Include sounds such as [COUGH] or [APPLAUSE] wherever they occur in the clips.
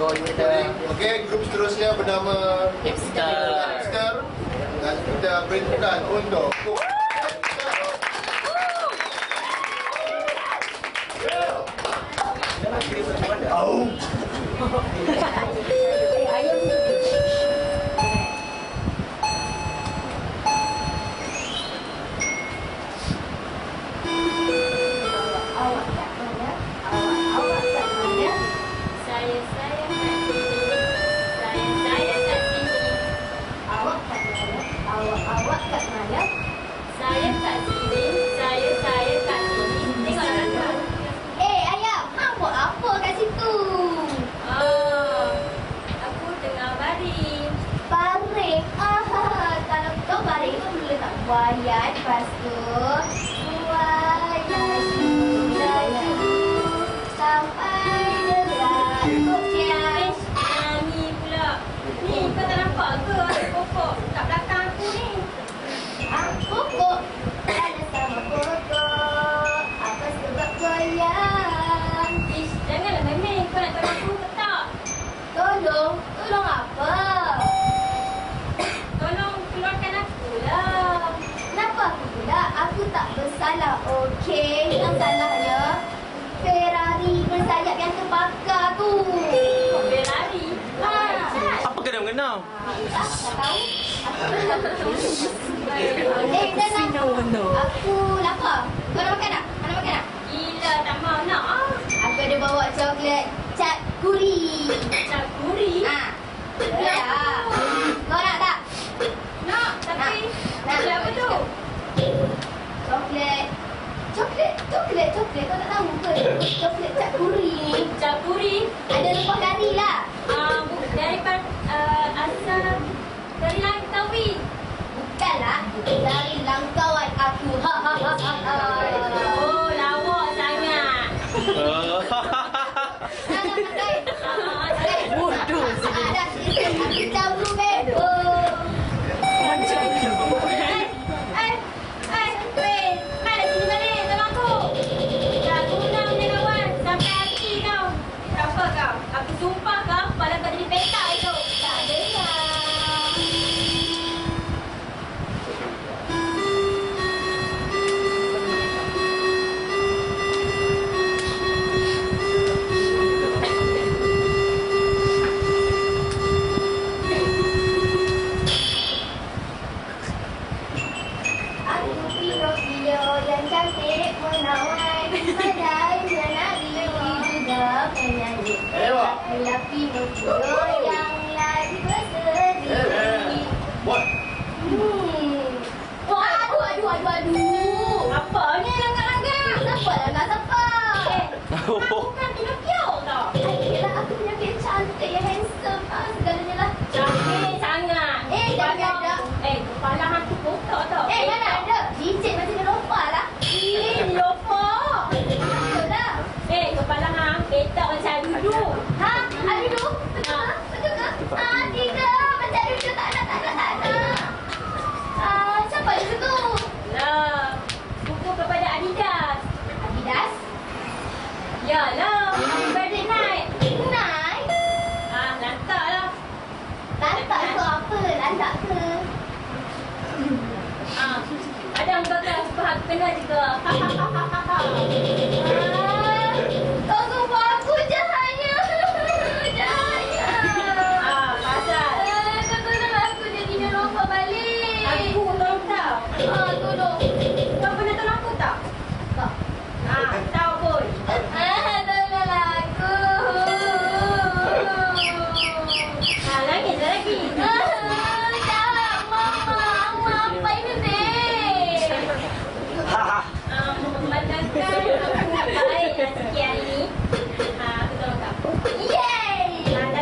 Okey, grup seterusnya bernama Hipster. Hipster. Dan kita berikan untuk Oh! [LAUGHS] tahu benda. Aku lapar. Kau nak makan tak? Kau nak makan tak? Gila, tak mau nak. Aku ada bawa coklat cat kuri. Cat kuri? Ha. Ya. Kau nak tak? Nak, tapi nak. coklat apa tu? Coklat. Coklat, coklat, coklat. Kau tak tahu ke? Coklat cat kuri. Cat kuri? Ada rempah kari lah. Ah, uh, daripada uh, eh, asal lain langit. Bella, darling lang kaway at Ada muka tengah juga. Hahaha. [LAUGHS]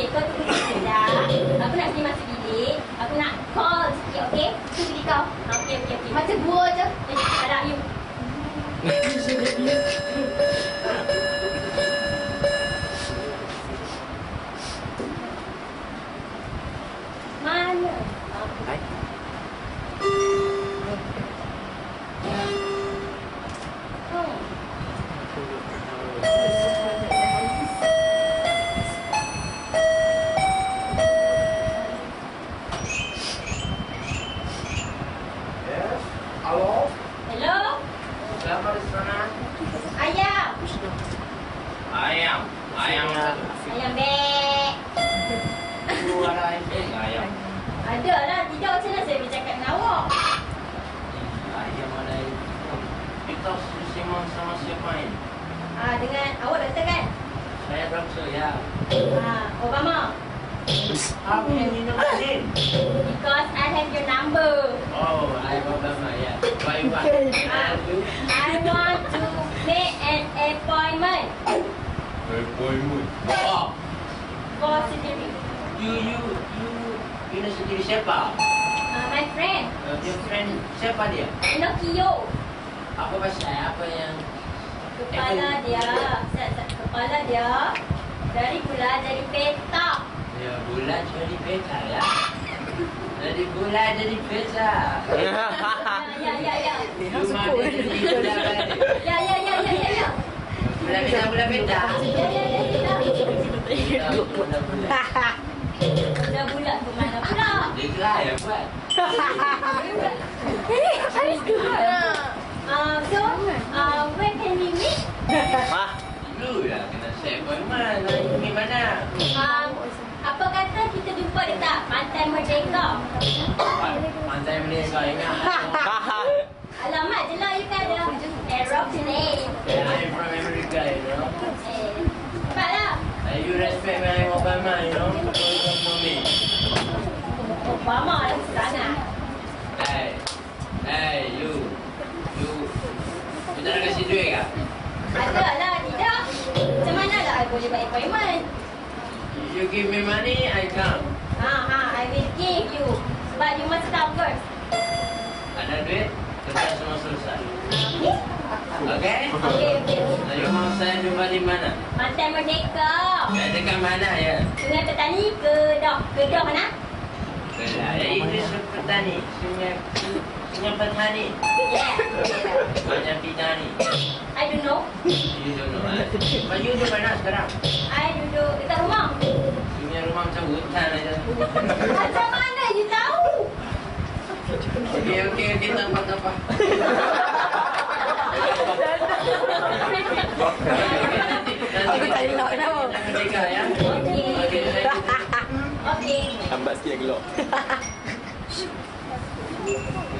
okey, kau tunggu sekejap. Aku nak pergi masuk bilik. Aku nak call sikit, okey? Tu bilik kau. Ah, okey, okey, okey. Macam buah je. Eh, harap you. [LAUGHS] Mana? Ah, Hai. hmm. Yes. Halo. Hello? Siapa di sana? Ayam. Ayam, ayam satu. Ayam bek. Itu ada ayam. Eh, ayam. Ada lah. Tidak macam mana saya bercakap dengan awak? Ayam ada ayam. Kita sembang sama siapa ini? Ah, dengan awak doktor kan? Saya doktor ya. Ah, Obama. Apa yang minum ni? Because I have your number. Oh, ayam Obama ya. Why what? Ah, I want to make an appointment Appointment. Oh, for surgery. you you you you nak sendiri siapa? Ah, my friend, Uh, your friend siapa dia? Pinocchio. Apa pasal apa yang Kepala dia, kepala dia dari bulan jadi petak. ya bulan jadi peta ya? Dari bulan jadi peta. Ya, ya, ya, ya. Rumah dia jadi bulan balik. Ya, ya, ya, ya, ya, ya. Bulan peta bulan peta. Ya, ya, ya, ya. Kita bulan bulan. Dah bulan ke mana pula? Dia gelar ya buat. Ah, so, ah, where can we meet? [LAUGHS] Mah. Dulu lah kena set appointment. Nak pergi mana? Um, apa kata kita jumpa dekat Pantai Merdeka? Pantai Merdeka ingat. [LAUGHS] Alamat je lah you kan ada. Yeah, I'm from America, you know. Eh. Uh, you respect my Obama, you know. Don't know me. Obama lah. Hey, hey, you. You tak nak kasih duit ke? Ada lah, tidak. Macam mana lah I boleh buat appointment? You give me money, I come. Ha, ha, I will give you. But you must start first. Ada duit, kerja semua selesai. Okay? Okay? Okay, you mau saya jumpa di mana? Pantai Merdeka. Ya, dekat mana ya? Sungai Petani ke dah? Ke dah mana? Kedah. Ya, itu petani. Sungai, sungai petani. Yeah. Banyak petani. I don't know. You don't know, eh? But you di mana sekarang? I duduk dekat rumah. Sungai rumah macam hutan aja. Macam mana you tahu? Okey, okey, okey, tampak, tampak. Aku tak elok kenapa? Merdeka ya. Okey. Okey, thank you. Okey. Lambat sikit gelok. すごい。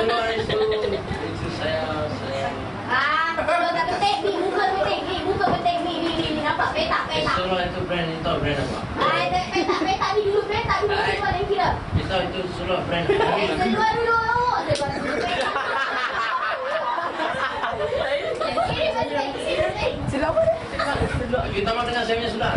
Seluar itu, itu saya, saya. Ah, seluar tak penting. Ni, muka penting. Ni, muka penting. Ni, ni, ni, ni. Nampak petak, Eh, petak. seluar itu brand itu tahu brand apa? Ah, itu petak, petak. Ni dulu, petak dulu. Ai. Seluar yang kira. Kita itu seluar brand apa? seluar dulu. Seluar dulu. Petak. Sini penting, sini penting. Kita mau dengar saya punya seluar.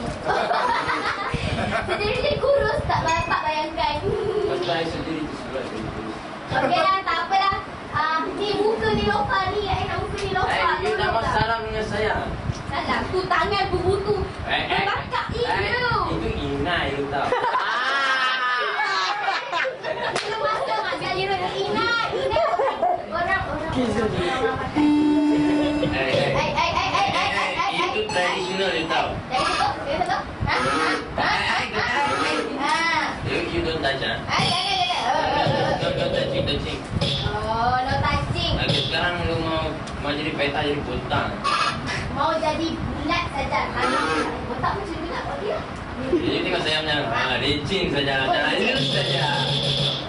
Sendiri dia kurus tak dapat bayangkan. Pasal I sendiri tu jadi kurus. Okey lah, tak apalah. Ah, ni muka ni lofa ni. I nak muka ni lofa. Eh, you tak Lofa. masalah dengan saya. Salah, tu tangan berbutu. Eh, eh, Berbakak eh, itu. Itu inai you tahu. Itu masa masa dia nak ina, ina. Orang, orang. Eh, eh. Ai, ai, ai, ai, ai, ai, ai. Itu tradisional you tahu. Dari situ, dari situ. Ha? Ha? Ai, ai, ai. Ha? You, you don't touch ah. Ai, ai, ai, ai. Oh, oh, oh. Don't, don't touching, touching. Oh, no touching. Lagi sekarang lu mau jadi peta jadi buntang. Mau jadi bulat saja. Otak macam ni nak buat dia. Jadi tengok saya punya ah, licin saja, jangan lurus saja.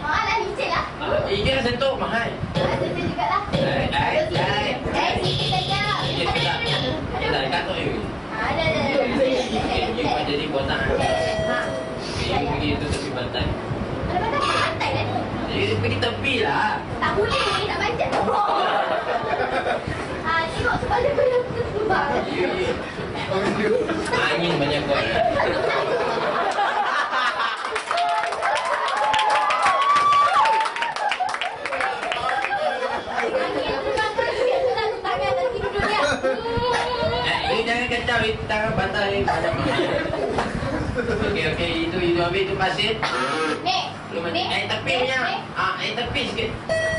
Ah, dah licin lah. Ah, Ikan sentuh mahal. Ah, Sentuh juga lah. Ai, ai, ai. Eh, sikit saja. Sikit Ada, saja. ada, ada. Dah katok you. Ah, Ada, ada, ada. You mau jadi botak. Ha. You pergi itu tepi pantai. Ada mana? Pantai lah ni. You pergi tepi lah. Tak boleh Mana punya? Angin banyak kot. Eh, tangan bantal ni Okey, okey Itu, itu habis Itu pasir Nek Ni? Interface-nya. Ah, interface ke?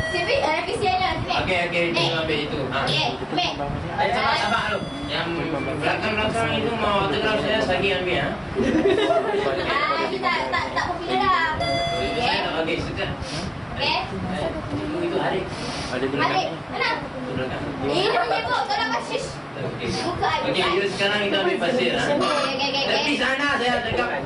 Sipi, uh, PC-nya. Okey, okey. Dia ambil itu. Okey, Mac. Eh, sabar, sabar dulu. Yang belakang-belakang itu mau autograph saya, lagi ambil, ya? Ah, kita tak tak popular dah Okey, sekejap. Okey. Itu Harik. Harik, mana? Belakang. Ini punya, Bu. Tolong, Pak Shish. Buka. Okey, sekarang kita ambil pasir. Ah. Okey, okey, okey. Tapi sana saya dekat.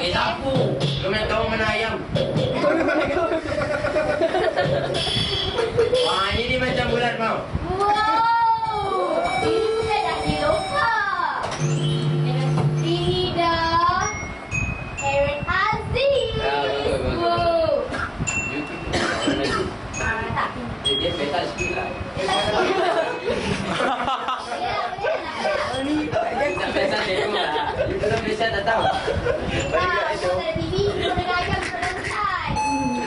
Eh tak apa. Kau nak tahu mana ayam. [LAUGHS] Wah ini macam bulan mau Wow. Ini saya dah terlupa Ini dah Aaron Aziz. Ya, wow. Ah, tak Dia petal sikit lah. [LAUGHS] hutan.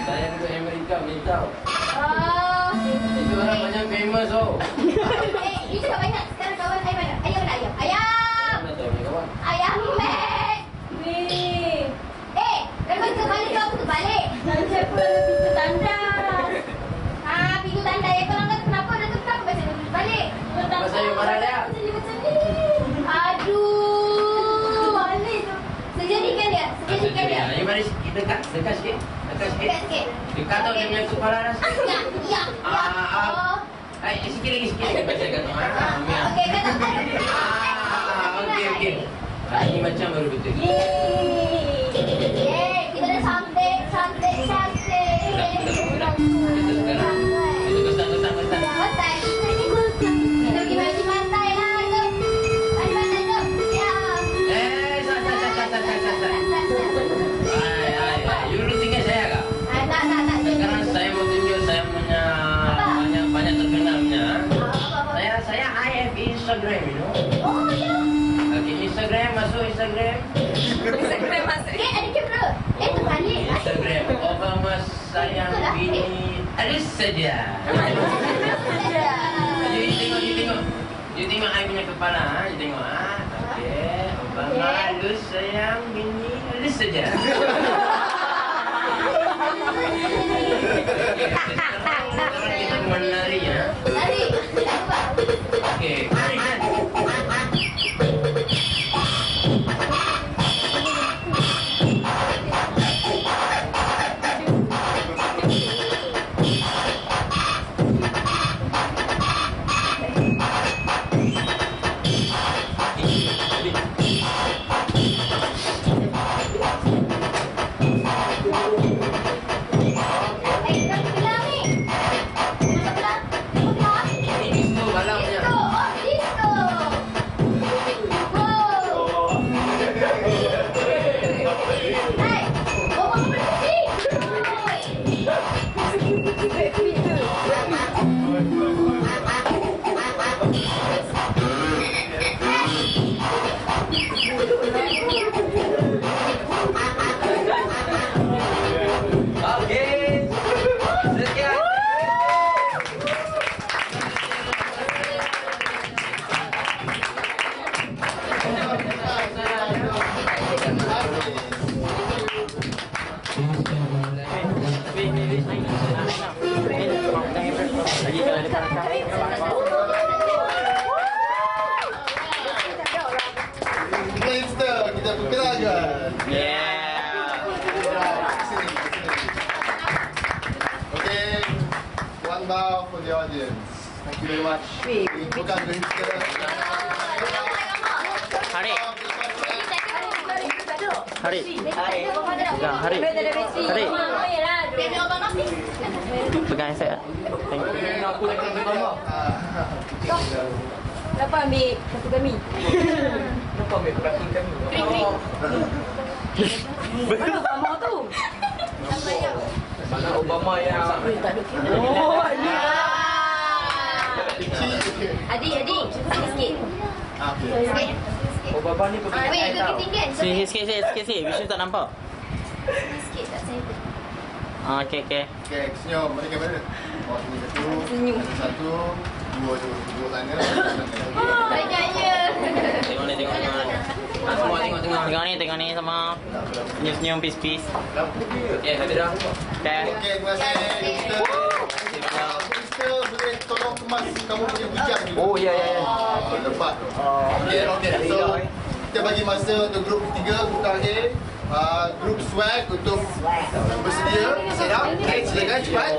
Saya duduk Amerika, minta. Oh. Itu orang banyak famous oh. [LAUGHS] Eh, cakap banyak. Sekarang kawan ayam mana? Ayam mana ayam? Ayam! Mana tahu ni kawan? Ayam mek! Weh. Eh, kalau terbalik kau aku terbalik. Dan siapa pintu tandas? Ah, pintu tanda yang kau langgar kenapa dah tu kenapa biasa dia terbalik? Pasal you marah dia. Macam ni, macam ni. Aduh. Balik tu. Sejadikan dia, sejadikan dia. You mari sikit, dekat, dekat sikit. Dekat sikit. Dekat sikit. Dekat tau dia punya kepala dah. Ya, ya, ya. Ah, ah. Oh. Eh, sikit lagi, sikit lagi baca kat tu. Ah, Mia. Okey, kata. [LAUGHS] Ah, okey, okey. Ah, ini macam baru betul. Yeay. Sayang bini Alis saja. You, you tengok, you tengok. You tengok I punya kepala, ha? You tengok, ha? Okay. Obama halus sayang bini Alis saja. [LAUGHS] Sekarang kita menari, ya. Lari. Cuba. One bow for the audience. Thank you very much. Bukan gangster. Hari. Hari. Pegang Hari. Hari. Abang nasi. Pegang saya. Thank you. Kenapa [LAUGHS] ambil satu kami? Betul sama tu. Mana Obama yang Oh, ni. Adik, adik, cuba sikit. Sikit. Obama ni pergi Weh, itu ketinggian. Sikit, sikit, sikit, sikit, sikit. Vishnu tak nampak. Sikit tak saya. Ah, okey, okey. Okay, senyum. Mana kamera? Oh, sini satu. Senyum. Satu. Dua, dua, dua. Banyaknya. Tengok tengok ni. Tengok ni, sama. Senyum-senyum, peace-peace. Ya, habis dah. Okay. Okay, terima kasih. Ah, Gangster boleh tolong kemas kamu punya bujang ni. Oh, ya, ya, tu. Okey, okey. So, kita bagi masa untuk grup ketiga, grup terakhir. Uh, grup swag untuk bersedia. Sedap. Okay, silakan cepat.